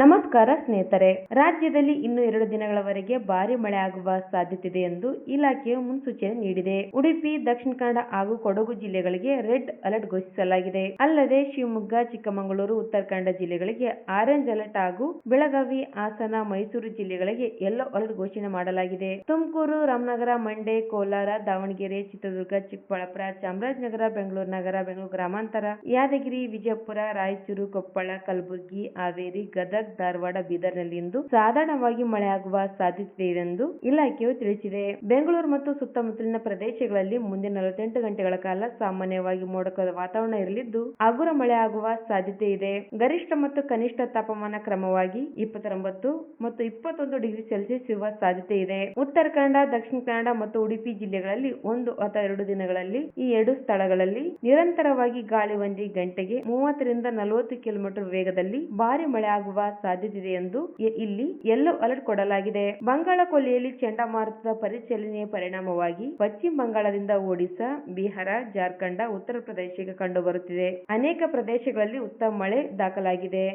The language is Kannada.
ನಮಸ್ಕಾರ ಸ್ನೇಹಿತರೆ. ರಾಜ್ಯದಲ್ಲಿ ಇನ್ನು ಎರಡು ದಿನಗಳವರೆಗೆ ಭಾರಿ ಮಳೆ ಆಗುವ ಸಾಧ್ಯತೆ ಇದೆ ಎಂದು ಇಲಾಖೆಯು ಮುನ್ಸೂಚನೆ ನೀಡಿದೆ. ಉಡುಪಿ, ದಕ್ಷಿಣ ಕನ್ನಡ ಹಾಗೂ ಕೊಡಗು ಜಿಲ್ಲೆಗಳಿಗೆ ರೆಡ್ ಅಲರ್ಟ್ ಘೋಷಿಸಲಾಗಿದೆ. ಅಲ್ಲದೆ ಶಿವಮೊಗ್ಗ, ಚಿಕ್ಕಮಗಳೂರು, ಉತ್ತರ ಕನ್ನಡ ಜಿಲ್ಲೆಗಳಿಗೆ ಆರೆಂಜ್ ಅಲರ್ಟ್ ಹಾಗೂ ಬೆಳಗಾವಿ, ಹಾಸನ, ಮೈಸೂರು ಜಿಲ್ಲೆಗಳಿಗೆ ಯೆಲ್ಲೋ ಅಲರ್ಟ್ ಘೋಷಣೆ ಮಾಡಲಾಗಿದೆ. ತುಮಕೂರು, ರಾಮನಗರ, ಮಂಡ್ಯ, ಕೋಲಾರ, ದಾವಣಗೆರೆ, ಚಿತ್ರದುರ್ಗ, ಚಿಕ್ಕಬಳ್ಳಾಪುರ, ಚಾಮರಾಜನಗರ, ಬೆಂಗಳೂರು ನಗರ, ಬೆಂಗಳೂರು ಗ್ರಾಮಾಂತರ, ಯಾದಗಿರಿ, ವಿಜಯಪುರ, ರಾಯಚೂರು, ಕೊಪ್ಪಳ, ಕಲಬುರಗಿ, ಹಾವೇರಿ, ಗದಗ ಧಾರವಾಡ, ಬೀದರ್ನಲ್ಲಿ ಇಂದು ಸಾಧಾರಣವಾಗಿ ಮಳೆಯಾಗುವ ಸಾಧ್ಯತೆ ಇದೆ ಎಂದು ಇಲಾಖೆಯು ತಿಳಿಸಿದೆ. ಬೆಂಗಳೂರು ಮತ್ತು ಸುತ್ತಮುತ್ತಲಿನ ಪ್ರದೇಶಗಳಲ್ಲಿ ಮುಂದಿನ ನಲವತ್ತೆಂಟು ಗಂಟೆಗಳ ಕಾಲ ಸಾಮಾನ್ಯವಾಗಿ ಮೋಡಕದ ವಾತಾವರಣ ಇರಲಿದ್ದು, ಹಗುರ ಮಳೆ ಆಗುವ ಸಾಧ್ಯತೆ ಇದೆ. ಗರಿಷ್ಠ ಮತ್ತು ಕನಿಷ್ಠ ತಾಪಮಾನ ಕ್ರಮವಾಗಿ ಇಪ್ಪತ್ತೊಂಬತ್ತು ಮತ್ತು ಇಪ್ಪತ್ತೊಂದು ಡಿಗ್ರಿ ಸೆಲ್ಸಿಯಸ್ ಇರುವ ಸಾಧ್ಯತೆ ಇದೆ. ಉತ್ತರ ಕನ್ನಡ, ದಕ್ಷಿಣ ಕನ್ನಡ ಮತ್ತು ಉಡುಪಿ ಜಿಲ್ಲೆಗಳಲ್ಲಿ ಒಂದು ಅಥವಾ ಎರಡು ದಿನಗಳಲ್ಲಿ ಈ ಎರಡು ಸ್ಥಳಗಳಲ್ಲಿ ನಿರಂತರವಾಗಿ ಗಾಳಿ ಒಂದಿ ಗಂಟೆಗೆ ಮೂವತ್ತರಿಂದ ನಲವತ್ತು ಕಿಲೋಮೀಟರ್ ವೇಗದಲ್ಲಿ ಭಾರಿ ಮಳೆ ಆಗುವ ಸಾಧ್ಯತೆ ಇದೆ ಎಂದು ಇಲ್ಲಿ ಯೆಲ್ಲೋ ಅಲರ್ಟ್ ಕೊಡಲಾಗಿದೆ ಬಂಗಾಳ ಕೊಲ್ಲಿಯಲ್ಲಿ ಚಂಡಮಾರುತದ ಪರಿಚಲನೆಯ ಪರಿಣಾಮವಾಗಿ ಪಶ್ಚಿಮ ಬಂಗಾಳದಿಂದ ಒಡಿಶಾ ಬಿಹಾರ ಜಾರ್ಖಂಡ ಉತ್ತರ ಪ್ರದೇಶಕ್ಕೆ ಕಂಡುಬರುತ್ತಿದೆ ಅನೇಕ ಪ್ರದೇಶಗಳಲ್ಲಿ ಉತ್ತಮ ಮಳೆ ದಾಖಲಾಗಿದೆ